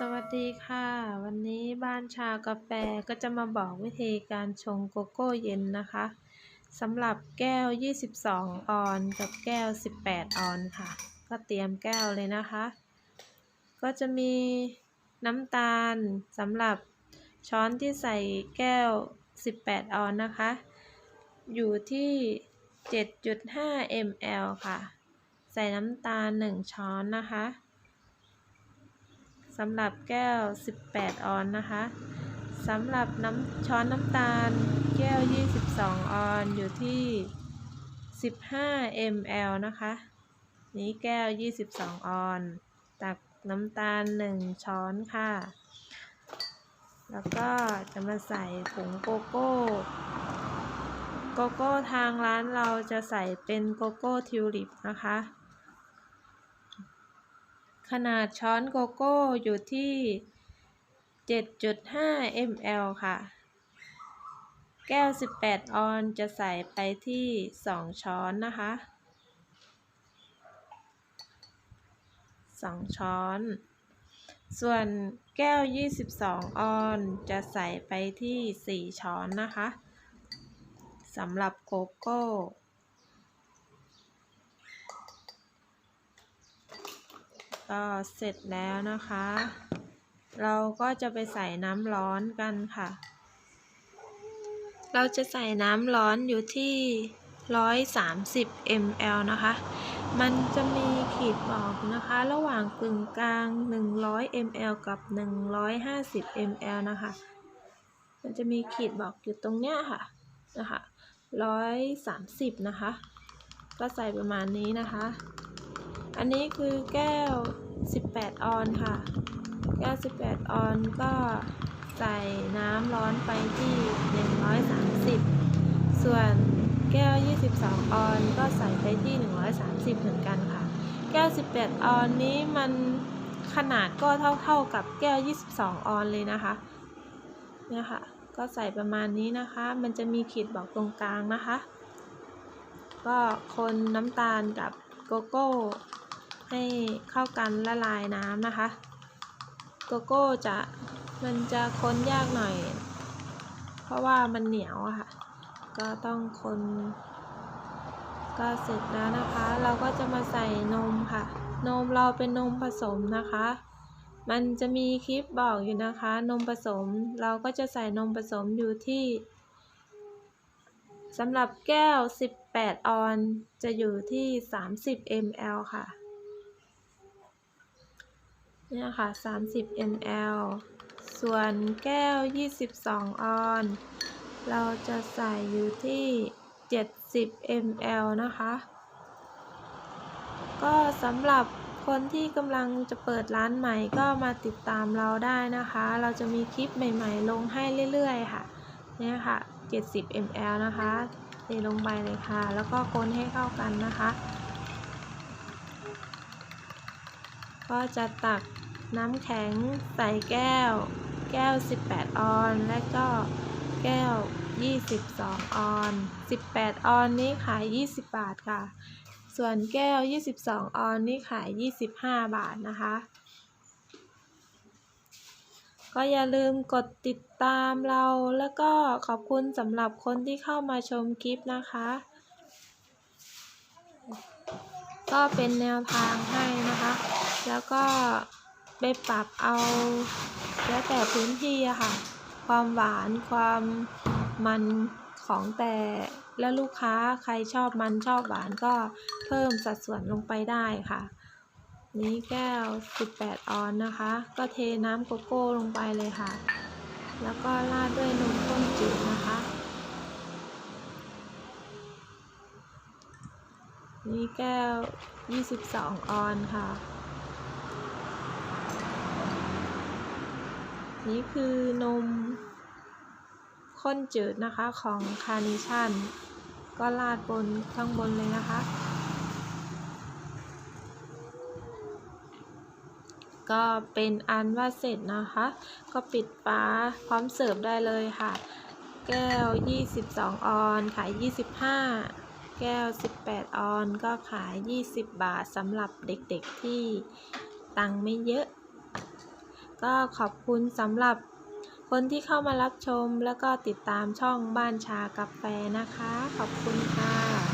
สวัสดีค่ะ วันนี้บ้านชากาแฟก็จะมาบอกวิธีการชงโกโก้เย็นนะคะสำหรับแก้ว 22 ออนกับแก้ว 18 ออนค่ะ ก็เตรียมแก้วเลยนะคะ ก็จะมีน้ำตาลสำหรับช้อนที่ใส่แก้ว 18 ออนนะคะ อยู่ที่ 7.5 ml ค่ะ ใส่น้ำตาล 1 ช้อนนะคะ สำหรับแก้ว 18 ออนนะคะสำหรับน้ำช้อนน้ำตาลแก้ว 22 ออนอยู่ที่ 15 ml นะคะ นี้แก้ว 22 ออน ตักน้ำตาล 1 ช้อนค่ะ แล้วก็จะมาใส่ผงโกโก้ โกโก้ทางร้านเราจะใส่เป็นโกโก้ทิวลิปนะคะ ขนาดช้อนโกโก้อยู่ที่ 7.5 ml ค่ะ แก้ว 18 ออนจะใส่ไปที่ 2 ช้อนนะคะ 2 ช้อน ส่วนแก้ว 22 ออนจะใส่ไปที่ 4 ช้อนนะคะสำหรับโกโก้ ก็เสร็จแล้วนะคะ เราก็จะไปใส่น้ำร้อนกันค่ะ เราจะใส่น้ำร้อนอยู่ที่ 130 ml นะคะ มันจะมีขีดบอกนะคะ ระหว่างกึ่งกลาง 100 ml กับ 150 ml นะคะ มันจะมีขีดบอกอยู่ตรงเนี้ยค่ะนะคะ 130 นะคะ ก็ใส่ประมาณนี้นะคะ อันนี้คือแก้ว 18 ออนค่ะ แก้ว 18 ออนก็ใส่น้ำร้อนไปที่ 130 ส่วนแก้ว 22 ออนก็ใส่ไปที่ 130 เหมือนกันค่ะ แก้ว 18 ออนนี้มันขนาดก็เท่าๆกับแก้ว 22 ออนเลยนะคะ เนี่ยค่ะ ก็ใส่ประมาณนี้นะคะ มันจะมีขีดบอกตรงกลางนะคะ ก็คนน้ำตาลกับโกโก้ ให้เข้ากันละลายน้ำนะคะ โกโก้จะมันจะค้นยากหน่อย เพราะว่ามันเหนียวอะค่ะ ก็ต้องคนก็เสร็จแล้วนะคะ เราก็จะมาใส่นมค่ะ นมเราเป็นนมผสมนะคะ มันจะมีคลิปบอกอยู่นะคะ นมผสม เราก็จะใส่นมผสมอยู่ที่สำหรับแก้ว 18 ออน จะอยู่ที่ 30 ml ค่ะ นี่ยค่ะ30 ml ส่วนแก้ว 22 ออน เราจะใส่อยู่ที่ 70 ml นะคะ ก็สำหรับคนที่กำลังจะเปิดร้านใหม่ก็มาติดตามเราได้นะคะ เราจะมีคลิปใหม่ๆ ลงให้เรื่อยๆค่ะ เนี่ยค่ะ 70 ml นะคะเทลงไปเลยค่ะ แล้วก็คนให้เข้ากันนะคะ ก็จะตักน้ำแข็งใส่แก้ว แก้ว 18 ออน และก็แก้ว 22 ออน 18 ออนนี้ขาย 20 บาทค่ะ ส่วนแก้ว 22 ออนนี่ขาย 25 บาทนะคะ ก็อย่าลืมกดติดตามเราแล้วก็ขอบคุณสำหรับคนที่เข้ามาชมคลิปนะคะ ก็เป็นแนวทางให้นะคะ แล้วก็ไปปรับเอาแล้วแต่พื้นที่อะค่ะ ความหวานความมันของแต่และลูกค้าใครชอบมันชอบหวานก็เพิ่มสัดส่วนลงไปได้ค่ะ นี้แก้ว 18 ออนนะคะ ก็เทน้ำโกโก้ลงไปเลยค่ะ แล้วก็ราดด้วยนมข้นจืดนะคะ นี่แก้ว 22 ออนค่ะ นี่คือนมข้นจืดนะคะของคาร์เนชั่น ก็ราดบนข้างบนเลยนะคะ ก็เป็นอันว่าเสร็จนะคะ ก็ปิดฝาพร้อมเสิร์ฟได้เลยค่ะ แก้ว 22 ออนขาย 25 แก้ว 18 ออนก็ขาย 20 บาทสำหรับเด็กๆที่ตังไม่เยอะ ก็ขอบคุณสำหรับคนที่เข้ามารับชมแล้วก็ติดตามช่องบ้านชากาแฟนะคะ ขอบคุณค่ะ